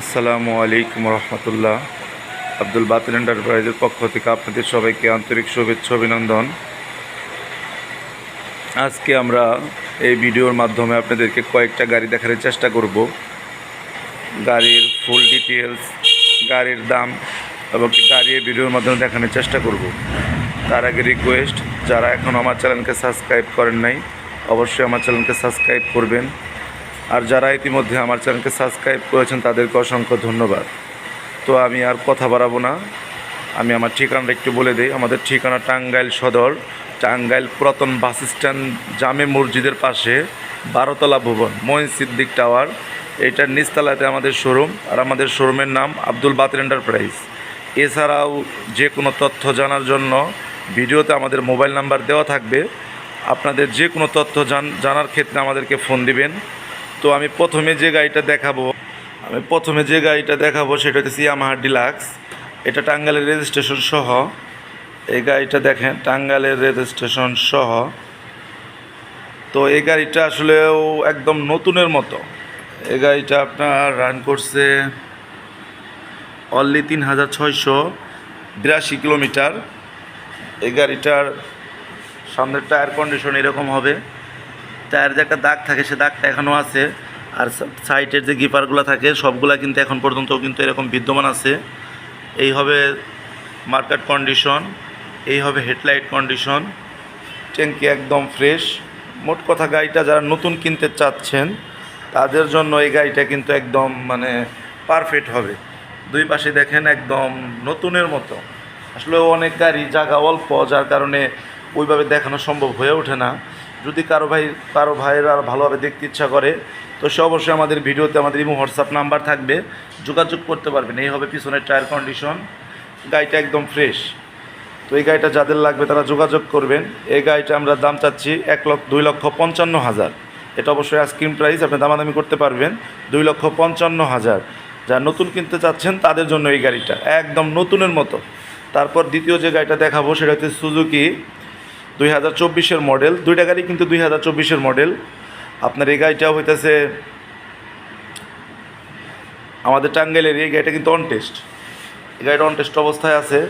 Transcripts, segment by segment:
আসসালামু আলাইকুম রহমতুল্লাহ। আব্দুল বাতিল এন্টারপ্রাইজের পক্ষ থেকে আপনাদের সবাইকে আন্তরিক শুভেচ্ছা, অভিনন্দন। আজকে আমরা এই ভিডিওর মাধ্যমে আপনাদেরকে কয়েকটা গাড়ি দেখার চেষ্টা করব। গাড়ির ফুল ডিটেলস গাড়ির দাম এবং গাড়ি এই ভিডিওর মাধ্যমে দেখানোর চেষ্টা করব। তার আগে রিকোয়েস্ট যারা এখন আমার চ্যানেলকে সাবস্ক্রাইব করেন নাই, অবশ্যই আমার চ্যানেলকে সাবস্ক্রাইব করবেন। আর যারা ইতিমধ্যে আমার চ্যানেলকে সাবস্ক্রাইব করেছেন, তাদেরকে অসংখ্য ধন্যবাদ। তো আমি আর কথা বাড়াবো না। আমি আমার ঠিকানাটা একটু বলে দিই। আমাদের ঠিকানা টাঙ্গাইল সদর, টাঙ্গাইল পুরাতন বাস স্ট্যান্ড জামে মসজিদের পাশে বারোতলা ভবন মহিন সিদ্দিক টাওয়ার। এইটার নিচতলাতে আমাদের শোরুম আর আমাদের শোরুমের নাম আব্দুল বাতিল এন্টারপ্রাইজ। এছাড়াও যে কোনো তথ্য জানার জন্য ভিডিওতে আমাদের মোবাইল নাম্বার দেওয়া থাকবে। আপনাদের যে কোনো তথ্য জান, জানার ক্ষেত্রে আমাদেরকে ফোন দিবেন। তো আমি প্রথমে যে গাড়িটা দেখাবো, আমি প্রথমে যে গাড়িটা দেখাবো সেটা হচ্ছে ইয়ামাহা ডিলাক্স এটা টাঙ্গাইলের রেজিস্ট্রেশন সহ। এই গাড়িটা দেখেন, টাঙ্গাইলের রেজিস্ট্রেশন সহ। তো এই গাড়িটা আসলেও একদম নতুনের মতো। এই গাড়িটা আপনার রান করছে অনলি তিন হাজার ছয়শো বিরাশি কিলোমিটার। এই গাড়িটার সামনের টায়ার কন্ডিশন এরকম হবে। টায়ার যে একটা দাগ থাকে, সে দাগটা এখনও আছে। আর সাইডের যে গিপারগুলো থাকে, সবগুলা কিন্তু এখন পর্যন্ত কিন্তু এরকম বিদ্যমান আছে। এই হবে মার্কেট কন্ডিশন, এই হবে হেডলাইট কন্ডিশন। ট্যাঙ্কি একদম ফ্রেশ। মোট কথা গাড়িটা যারা নতুন কিনতে চাচ্ছেন, তাদের জন্য এই গাড়িটা কিন্তু একদম মানে পারফেক্ট হবে। দুই পাশে দেখেন একদম নতুনের মতো। আসলে অনেক গাড়ি জায়গা অল্প, যার কারণে ওইভাবে দেখানো সম্ভব হয়ে ওঠে না। যদি কারও ভাই, কারও ভাইয়ের আর ভালোভাবে দেখতে ইচ্ছা করে, তো সে অবশ্যই আমাদের ভিডিওতে আমাদের ইমো হোয়াটসঅ্যাপ নাম্বার থাকবে। যোগাযোগ করতে পারবেন। এই হবে পিছনের টায়ার কন্ডিশন গাড়িটা একদম ফ্রেশ তো এই গাড়িটা যাদের লাগবে তারা যোগাযোগ করবেন। এই গাড়িটা আমরা দাম চাচ্ছি এক লক্ষ, দুই লক্ষ পঞ্চান্ন হাজার। এটা অবশ্যই আইসক্রিম প্রাইস আপনি দামাদামি করতে পারবেন। দুই লক্ষ পঞ্চান্ন হাজার। যারা নতুন কিনতে চাচ্ছেন, তাদের জন্য এই গাড়িটা। একদম নতুনের মতো। তারপর দ্বিতীয় যে গাড়িটা দেখাবো, সেটা হচ্ছে সুজুকি দুই হাজার চব্বিশের মডেল, দুইটা গাড়ি কিন্তু দুই হাজার চব্বিশের মডেল। আপনার এই গাড়িটাও হইতেছে, আমাদের টাঙ্গাইলের এই গাড়িটা কিন্তু অন টেস্ট এই গাড়িটা অন টেস্ট অবস্থায় আছে।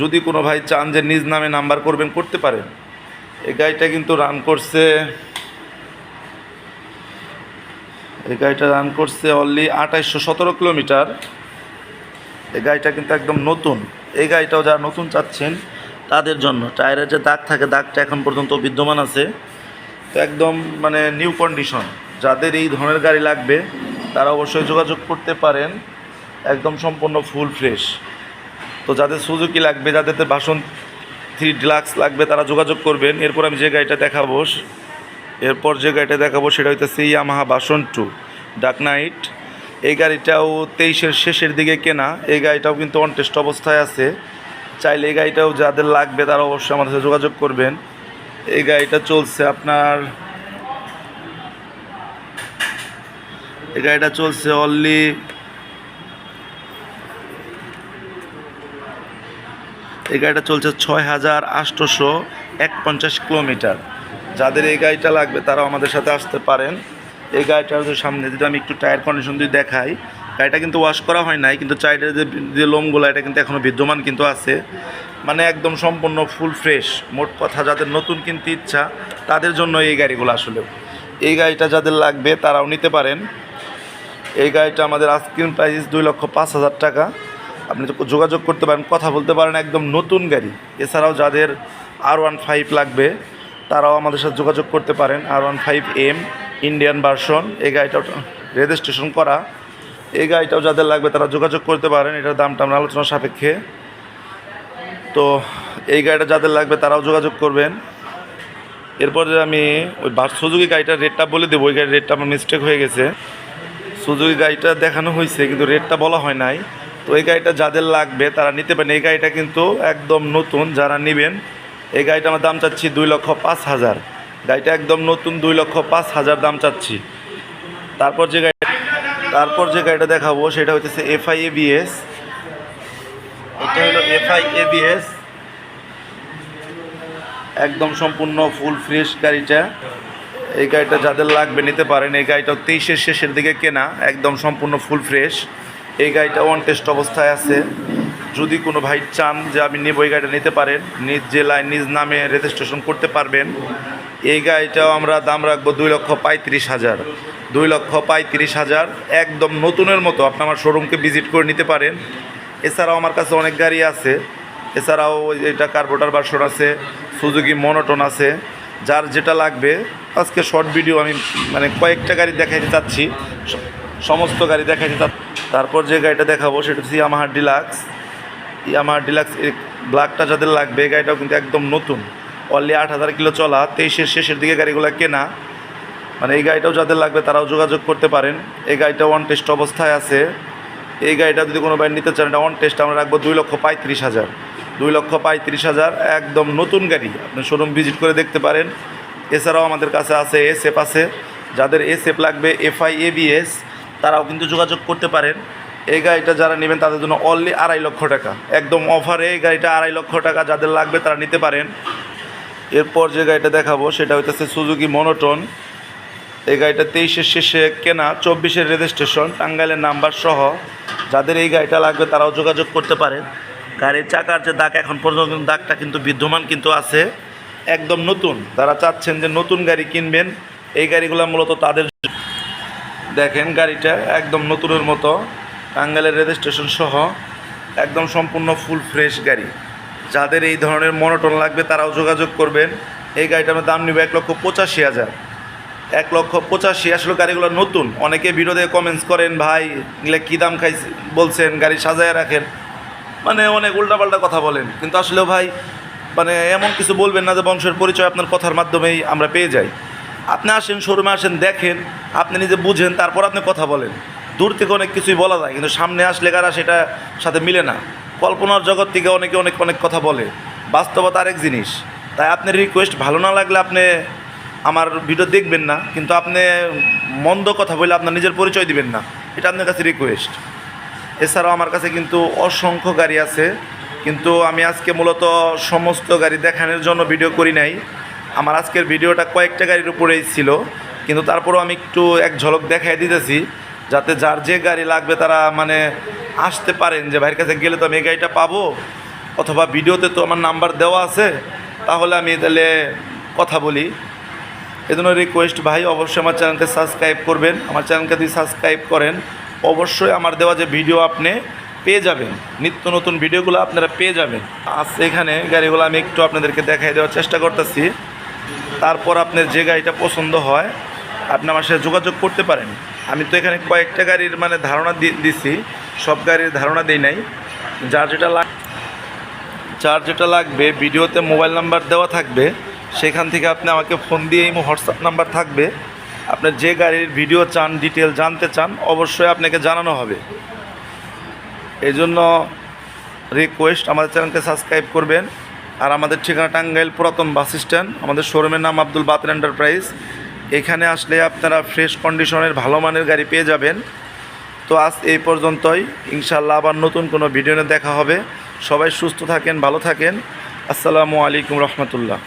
যদি কোনো ভাই চান যে নিজ নামে নাম্বার করবেন, করতে পারেন। এই গাড়িটা কিন্তু রান করছে, এই গাড়িটা রান করছে অনলি আঠাইশশো সতেরো কিলোমিটার। এই গাড়িটা কিন্তু একদম নতুন। এই গাড়িটাও যারা নতুন চাচ্ছেন তাদের জন্য। টায়ারের যে দাগ থাকে, দাগটা এখন পর্যন্ত বিদ্যমান আছে। তো একদম মানে নিউ কন্ডিশন যাদের এই ধরনের গাড়ি লাগবে, তারা অবশ্যই যোগাযোগ করতে পারেন। একদম সম্পূর্ণ ফুল ফ্রেশ তো যাদের সুজুকি লাগবে, যাদের বাসন থ্রি ডিলাক্স লাগবে, তারা যোগাযোগ করবেন। এরপর আমি যে গাড়িটা দেখাবো এরপর যে গাড়িটা দেখাবো, সেটা হইতেছে ইয়ামাহা বাসন টু ডাক নাইট এই গাড়িটাও তেইশের শেষের দিকে কেনা। এই গাড়িটাও কিন্তু অনটেস্ট অবস্থায় আছে। চাইলে এই গাড়িটাও যাদের লাগবে তারা অবশ্যই আমাদের সাথে যোগাযোগ করবেন। এই গাড়িটা চলছে আপনার এই গাড়িটা চলছে অনলি এই গাড়িটা চলছে ছয় হাজার আটশোশো এক পঞ্চাশ কিলোমিটার। যাদের এই গাড়িটা লাগবে তারাও আমাদের সাথে আসতে পারেন। এই গাড়িটার সামনে যদি আমি একটু টায়ার কন্ডিশন যদি দেখাই গাড়িটা কিন্তু ওয়াশ করা হয় নাই, কিন্তু চাইডের যে যে লোমগুলো, এটা কিন্তু এখনও বিদ্যমান কিন্তু আছে। মানে একদম সম্পূর্ণ ফুল ফ্রেশ মোট কথা যাদের নতুন কিনতে ইচ্ছা, তাদের জন্য এই গাড়িগুলো আসলে। এই গাড়িটা যাদের লাগবে, তারাও নিতে পারেন। এই গাড়িটা আমাদের আস্কিন প্রাইস দুই লক্ষ পাঁচ হাজার টাকা। আপনি যোগাযোগ করতে পারেন, কথা বলতে পারেন, একদম নতুন গাড়ি। এছাড়াও যাদের আর ওয়ান ফাইভ লাগবে, তারাও আমাদের সাথে যোগাযোগ করতে পারেন R one five M Indian version এই গাড়িটাও রেজিস্ট্রেশন করা। এই গাড়িটাও যাদের লাগবে তারা যোগাযোগ করতে পারেন, এটার দামটা আমরা আলোচনা সাপেক্ষে। তো এই গাড়িটা যাদের লাগবে তারাও যোগাযোগ করবেন। এরপরে আমি ওই বাস সুজুকি গাড়িটার রেটটা বলে দেবো, ওই গাড়ির রেটটা আমার মিস্টেক হয়ে গেছে। সুযোগী গাড়িটা দেখানো হয়েছে, কিন্তু রেটটা বলা হয় নাই। তো এই গাড়িটা যাদের লাগবে তারা নিতে পারেন। এই গাড়িটা কিন্তু একদম নতুন, যারা নেবেন, এই গাড়িটা আমার দাম চাচ্ছি দুই লক্ষ পাঁচ হাজার। গাড়িটা একদম নতুন, দুই লক্ষ পাঁচ হাজার দাম চাচ্ছি। তারপর যে তারপর যে গাড়িটা দেখাবো সেটা হচ্ছে এফআই এবিএস এটা হলো এফআই এবিএস একদম সম্পূর্ণ ফুল ফ্রেশ গাড়িটা। এই গাড়িটা যাদের লাগবে নিতে পারেন। এই গাড়িটা তেইশের শেষের দিকে কেনা। একদম সম্পূর্ণ ফুল ফ্রেশ এই গাড়িটা ওয়ান টেস্ট অবস্থায় আছে। যদি কোনো ভাই চান যে আমি নেব, এই গাড়িটা নিতে পারেন। নিজ জেলায় নিজ নামে রেজিস্ট্রেশন করতে পারবেন। এই গাড়িটাও আমরা দাম রাখব দুই লক্ষ পঁয়ত্রিশ হাজার। দুই লক্ষ পঁয়ত্রিশ হাজার, একদম নতুনের মতো। আপনি আমার শোরুমকে ভিজিট করে নিতে পারেন। এছাড়াও আমার কাছে অনেক গাড়ি আছে। এছাড়াও এটা কার্বোটার বাসন আছে, সুজুকি মনোটন আছে। যার যেটা লাগবে, আজকে শর্ট ভিডিও আমি মানে কয়েকটা গাড়ি দেখাইতে চাচ্ছি। সমস্ত গাড়ি দেখাইতে চাচ্ছি। তারপর যে গাড়িটা দেখাবো, সেটা হচ্ছে আমার ডিলাক্স ইয়ামাহার ডিলাক্স ব্ল্যাকটা যাদের লাগবে গাড়িটাও কিন্তু একদম নতুন। অনলি আট হাজার কিলো চলা, তেইশের শেষের দিকে গাড়িগুলো কেনা। মানে এই গাড়িটাও যাদের লাগবে তারাও যোগাযোগ করতে পারেন। এই গাড়িটা ওয়ান টেস্ট অবস্থায় আছে। এই গাড়িটা যদি কোনো বাইক নিতে চান, এটা ওয়ান টেস্ট আমরা রাখব দুই লক্ষ পঁয়ত্রিশ হাজার। দুই লক্ষ পঁয়ত্রিশ হাজার, একদম নতুন গাড়ি। আপনি শোরুম ভিজিট করে দেখতে পারেন। এছাড়াও আমাদের কাছে আছে এস এফ আছে। যাদের এস এফ লাগবে এফআই এবিএস তারাও কিন্তু যোগাযোগ করতে পারেন। এই গাড়িটা যারা নেবেন তাদের জন্য অনলি আড়াই লক্ষ টাকা। একদম অফারে এই গাড়িটা আড়াই লক্ষ টাকা যাদের লাগবে তারা নিতে পারেন। এরপর যে গাড়িটা দেখাবো, সেটা হইতেছে সুজুকি মনোটন এই গাড়িটা তেইশের শেষে কেনা চব্বিশের রেজিস্ট্রেশন টাঙ্গাইলের নাম্বার সহ। যাদের এই গাড়িটা লাগবে তারাও যোগাযোগ করতে পারেন। গাড়ির চাকার যে দাগ এখন পর্যন্ত দাগটা কিন্তু বিদ্যমান কিন্তু আছে। একদম নতুন। তারা চাচ্ছেন যে নতুন গাড়ি কিনবেন। এই গাড়িগুলো মূলত তাদের দেখেন গাড়িটা একদম নতুনের মতো। টাঙ্গাইলের রেজিস্ট্রেশন সহ একদম সম্পূর্ণ ফুল ফ্রেশ গাড়ি। যাদের এই ধরনের মনোটন লাগবে তারাও যোগাযোগ করবেন। এই গাড়িটার দাম নেবে এক লক্ষ পঁচাশি হাজার। এক লক্ষ পঁচাশি, আসলে গাড়িগুলো নতুন। অনেকে বিরোধে কমেন্টস করেন, ভাই, এগুলো কী দাম খাইছে বলছেন, গাড়ি সাজায় রাখেন। মানে অনেক উল্টাপাল্টা কথা বলেন। কিন্তু আসলে ভাই মানে এমন কিছু বলবেন না যে বংশের পরিচয় আপনার কথার মাধ্যমেই আমরা পেয়ে যাই। আপনি আসেন, শোরুমে আসেন, দেখেন, আপনি নিজে বুঝেন, তারপর আপনি কথা বলেন। দূর থেকে অনেক কিছুই বলা যায়, কিন্তু সামনে আসলে কারা সেটা সাথে মিলে না। কল্পনার জগৎ থেকে অনেকে অনেক অনেক কথা বলে। বাস্তবতা আরেক জিনিস। তাই আপনার রিকোয়েস্ট ভালো না লাগলে আপনি আমার ভিডিও দেখবেন না, কিন্তু আপনি মন্দ কথা বলে আপনার নিজের পরিচয় দিবেন না। এটা আপনার কাছে রিকোয়েস্ট এছাড়াও আমার কাছে কিন্তু অসংখ্য গাড়ি আছে, কিন্তু আমি আজকে মূলত সমস্ত গাড়ি দেখানোর জন্য ভিডিও করি নাই। আমার আজকের ভিডিওটা কয়েকটা গাড়ির উপরেই ছিল, কিন্তু তারপরেও আমি একটু এক ঝলক দেখাই দিতেছি। যাতে যার যে গাড়ি লাগবে তারা মানে আসতে পারেন যে, ভাইয়ের কাছে গেলে তো আমি এই গাড়িটা পাবো। অথবা ভিডিওতে তো আমার নাম্বার দেওয়া আছে, তাহলে আমি তাহলে কথা বলি। এজন্য রিকোয়েস্ট ভাই, অবশ্যই আমার চ্যানেলকে সাবস্ক্রাইব করবেন। আমার চ্যানেলকে যদি সাবস্ক্রাইব করেন, অবশ্যই আমার দেওয়া যে ভিডিও আপনি পেয়ে যাবেন। নিত্য নতুন ভিডিওগুলো আপনারা পেয়ে যাবেন। আজ এখানে গাড়িগুলো আমি একটু আপনাদেরকে দেখাই দেওয়ার চেষ্টা করতেছি। তারপর আপনার যে গাড়িটা পছন্দ হয় আপনি আমার সাথে যোগাযোগ করতে পারেন। আমি তো এখানে কয়েকটা গাড়ির মানে ধারণা দিছি। সব গাড়ির ধারণা দিই নাই। যার যেটা লাগ, যার যেটা লাগবে, ভিডিওতে মোবাইল নাম্বার দেওয়া থাকবে। সেখান থেকে আপনি আমাকে ফোন দিয়ে এই হোয়াটসঅ্যাপ নাম্বার থাকবে। আপনার যে গাড়ির ভিডিও চান ডিটেল জানতে চান, অবশ্যই আপনাকে জানানো হবে। এই জন্য রিকোয়েস্ট, আমাদের চ্যানেলকে সাবস্ক্রাইব করবেন। আর আমাদের ঠিকানা টাঙ্গাইল পুরাতন বাস স্ট্যান্ড। আমাদের শোরুমের নাম আব্দুল বাতের এন্টারপ্রাইজ। এখানে আসলে আপনারা ফ্রেশ কন্ডিশনের ভালো মানের গাড়ি পেয়ে যাবেন। তো আজ এই পর্যন্তই। ইনশাল্লাহ আবার নতুন কোনো ভিডিও দেখা হবে। সবাই সুস্থ থাকেন, ভালো থাকেন। আসসালামু আলাইকুম রহমতুল্লাহ।